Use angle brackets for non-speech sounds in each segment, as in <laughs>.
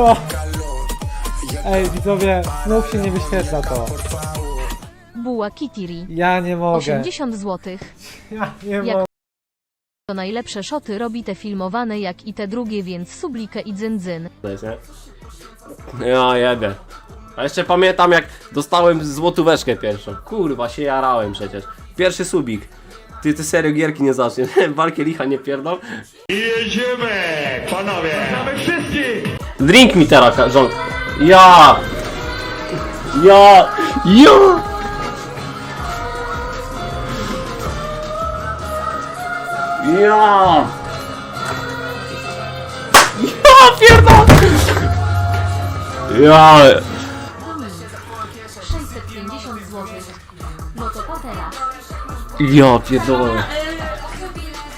Co? Ej, widzowie, znów się nie wyświetla to. Buła Kitiri. Ja nie mogę. 80 zł. Ja nie Jak mogę. To najlepsze szoty robi te filmowane jak i te drugie, więc sublikę i dzyndzyn. To jest, nie? Ja jebie. A jeszcze pamiętam jak dostałem złotóweczkę pierwszą. Kurwa, się jarałem przecież. Pierwszy subik. Ty, ty serio gierki nie zacznie. <laughs> Walkę licha nie pierdol. Jedziemy, panowie! Mamy wszystkich! Drink mi teraz, żon. Ja! Ja! Ja! Ja! Ja pierdol! Ja! 650 zł. No to patera. Ja pierdolę.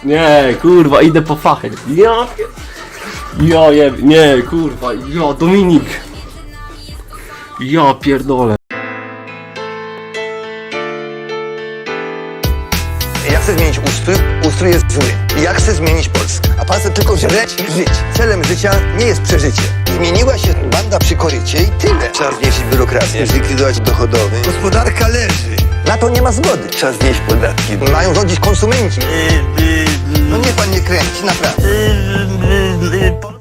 Nie, kurwa, idę po fachy. Ja pier... Ja jeb... Nie, kurwa, ja, Dominik. Ja pierdolę. Ja chcę zmienić ustrój, ustrój jest zły. Ja chcę zmienić Polskę. A pan chce tylko żreć i żyć. Celem życia nie jest przeżycie. Zmieniła się banda przy korycie i tyle. Trzeba znieść biurokrację, zlikwidować dochodowy. Gospodarka leży. Na to nie ma zgody. Trzeba znieść podatki. Mają rządzić konsumenci. No nie pan nie kręci, naprawdę. Bye.